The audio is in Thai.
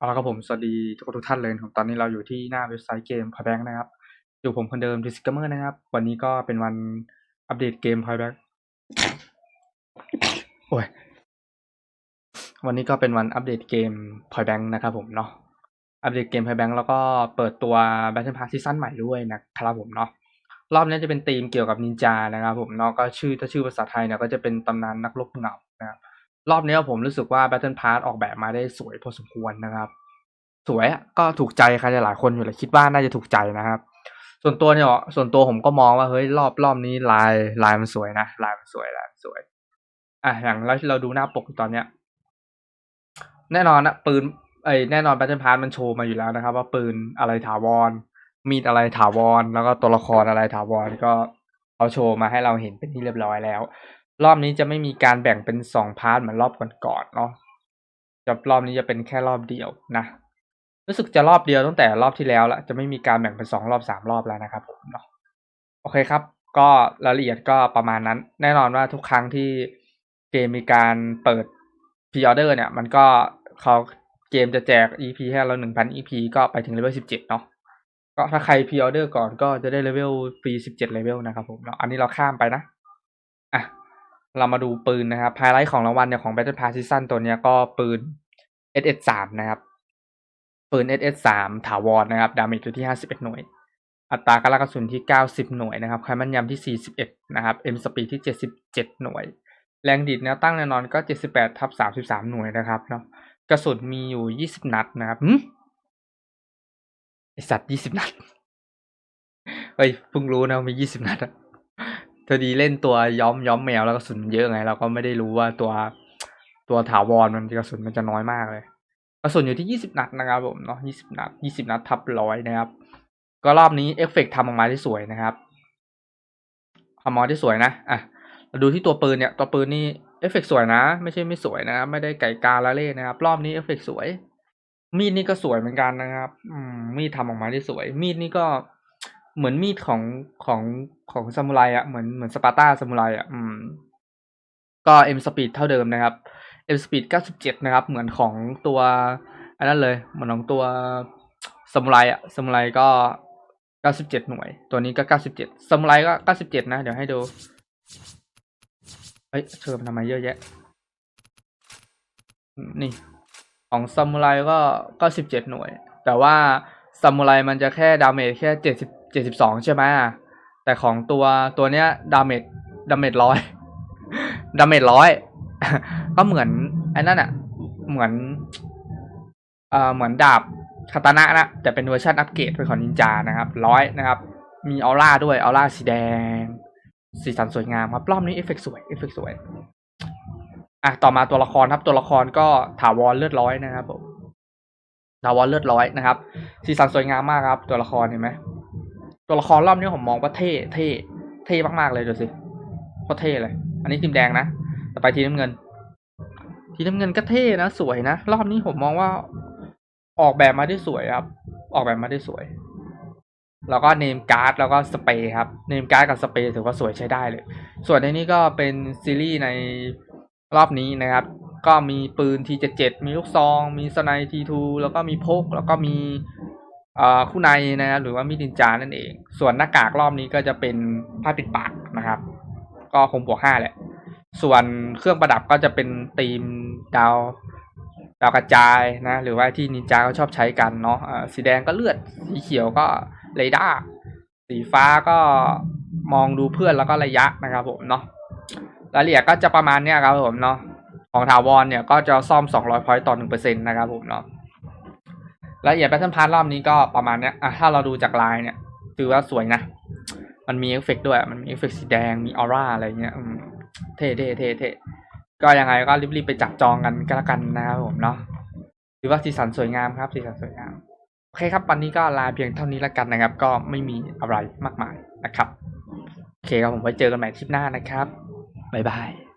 เอาละครับผม สวัสดีทุกคนทุกท่านเลยผมตอนนี้เราอยู่ที่หน้าเว็บไซต์เกม Point Blank นะครับ อยู่ผมคนเดิมดิสกัมเมอร์นะครับ วันนี้ก็เป็นวันอัปเดตเกม Point Blank โอ้ย วันนี้ก็เป็นวันอัปเดตเกม Point Blank นะครับผมเนาะ อัปเดตเกม Point Blank แล้วก็เปิดตัว Battle Pass ซีซั่นใหม่ด้วยนะครับผมเนาะ รอบนี้จะเป็นธีมเกี่ยวกับนินจานะครับผมเนาะ ก็ชื่อถ้าชื่อภาษาไทยเนี่ยก็จะเป็นตำนานนักรบเหงานะครับ รอบนี้ผมรู้สึกว่า Battle Pass ออกแบบมาได้สวยพอสมควรนะครับ สวยก็ถูกใจใครหลายคนอยู่เลยคิดว่าน่าจะถูกใจนะครับ ส่วนตัวเนี่ยส่วนตัวผมก็มองว่าเฮ้ยรอบรอบนี้ลายลายมันสวยนะลายมันสวยลายมันสวย อะอย่างแล้วที่เราดูหน้าปกตอนเนี้ย แน่นอนนะปืนไอ้แน่นอน Battle Pass มันโชว์มาอยู่แล้วนะครับ ว่าปืนอะไรถาวร มีดอะไรถาวร แล้วก็ตัวละครอะไรถาวรก็เขาโชว์มาให้เราเห็นเป็นที่เรียบร้อยแล้ว รอบนี้จะไม่มีการแบ่งเป็นสองพาร์ทเหมือนรอบก่อนๆเนาะจะรอบนี้จะเป็นแค่รอบเดียวนะรู้สึกจะรอบเดียวตั้งแต่รอบที่แล้วละจะไม่มีการแบ่งเป็นสองรอบสามรอบแล้วนะครับผมเนาะโอเคครับ ก็รายละเอียดก็ประมาณนั้น แน่นอนว่าทุกครั้งที่เกมมีการเปิดพ r ออเดอร์เนี่ย มันก็เขาเกมจะแจก EP ให้เราหนึ่งพัน EP ก็ไปถึงเลเวลสิบเจ็ดเนาะก็ถ้าใครพ r ออเดอร์ก่อนก็จะได้เลเวลฟรีสิบเจ็ดเลเวลนะครับผมเนาะอันนี้เราข้ามไปนะ เรามาดูปืนนะครับไฮไลท์ของรางวัลเนี่ยของ Battle Pass Season ตัวเนี้ยก็ปืน SS3 นะครับ ปืน SS3 ถาวรนะครับ ดาเมจอยู่ที่ 51 หน่วย อัตรากรกระสุนที่ 90 หน่วยนะครับความแม่นยำที่ 41 นะครับ M speed ที่ 77 หน่วย แรงดีดแนวตั้งแน่นอนก็ 78ทับ33 หน่วยนะครับเนาะกระสุนมีอยู่ 20 นัดนะครับไอสัตว์ 20 นัดเฮ้ยเพิ่งรู้นะมี 20 นัดอะ พอดีเล่นตัวย้อมย้อมแมวแล้วกระสุนเยอะไงเราก็ไม่ได้รู้ว่าตัวตัวถาวรมันกระสุนมันจะน้อยมากเลยกระสุนอยู่ที่20นัดนะครับผมเนาะ20นัด20นัดทับร้อยนะครับ ก็รอบนี้เอฟเฟกต์ทำออกมาได้สวยนะครับทำออกมาได้สวยนะอะเราดูที่ตัวปืนเนี่ยตัวปืนนี่เอฟเฟกต์สวยนะ ไม่ใช่ไม่สวยนะครับไม่ได้ไก่กาละเล่นะครับ รอบนี้เอฟเฟกต์สวย มีดนี่ก็สวยเหมือนกันนะครับ อืมมีดทำออกมาได้สวย มีดนี่ก็ เหมือนมีดของของของซามูไรอะเหมือนเหมือนสปาร์ตาซามูไรอะอืม ก็เอ็มสปีดเท่าเดิมนะครับ M speed 97นะครับ เหมือนของตัวอันนั้นเลยเหมือนของตัวสมุไรอะสมุไรก็97หน่วย ตัวนี้ก็97สมุไรก็97นะ เดี๋ยวให้ดูเฮ้ยเชิญทำไมเยอะแยะ นี่ของซามูไรก็97หน่วย แต่ว่าซามูไรมันจะแค่ดาเมจแค่70 72 ใช่ไหมแต่ของตัวตัวเนี้ยดาเมจดาเมจร้อยดาเมจร้อยก็เหมือนไอ้นั่นอะเหมือนเอ่อเหมือนดาบคาตานะนะแต่เป็นเวอร์ชันอัปเกรดเป็นของนินจานะครับร้อยนะครับ มีออร่าด้วยออร่าสีแดง สีสันสวยงามครับรอบนี้เอฟเฟกสวยเอฟเฟกสวยอะต่อมาตัวละครครับ ตัวละครก็ถาวรเลือดร้อยนะครับผมถาวรเลือดร้อยนะครับ สีสันสวยงามมากครับ ตัวละครเห็นไหม ตัวละครรอบนี้ผมมองว่าเท่ เท่ เท่มากๆเลยดูสิโคตรเท่เลย อันนี้ทีมแดงนะ ต่อไปทีน้ำเงิน ทีน้ำเงินก็เท่นะ สวยนะ รอบนี้ผมมองว่าออกแบบมาได้สวยครับ ออกแบบมาได้สวย แล้วก็เนมการ์ดแล้วก็สเปย์ครับ เนมการ์ดกับสเปย์ถือว่าสวยใช้ได้เลย ส่วนในนี้ก็เป็นซีรีส์ในรอบนี้นะครับ ก็มีปืนทีเจ็ดมีลูกซอง มีสไนทีทูแล้วก็มีพก แล้วก็มี คู่ในนะครับหรือว่ามีดินจานั่นเอง ส่วนหน้ากากรอบนี้ก็จะเป็นผ้าปิดปากนะครับ ก็คงบวกห้าแหละ ส่วนเครื่องประดับก็จะเป็นธีมดาวดาวกระจายนะ หรือว่าที่นินจาเขาชอบใช้กันเนาะะสีแดงก็เลือดสีเขียวก็เรดาร์สีฟ้าก็มองดูเพื่อนแล้วก็ระยะนะครับผมเนาะรายละเอียดก็จะประมาณเนี้ยครับผมเนาะของถาวรเนี่ยก็จะซ่อม 200พอยต์ต่อ1%นะครับผมเนาะ ละเอียดแพทเทิร์นพาร์ทรอบนี้ก็ประมาณเนี้ยอะถ้าเราดูจากลายเนี่ยถือว่าสวยนะ มันมีเอฟเฟกด้วย มันมีเอฟเฟกสีแดง มีออร่าอะไรเงี้ยเท่เท่เท่เท่ก็ยังไงก็รีบๆไปจับจองกันก็แล้วกันนะครับผมเนาะหรือว่าสีสันสวยงามครับสีสันสวยงามโอเคครับวันนี้ก็ลาเพียงเท่านี้แล้วกันนะครับ ก็ไม่มีอะไรมากมายนะครับโอเคครับผมไว้เจอกันใหม่คลิปหน้านะครับบ๊ายบาย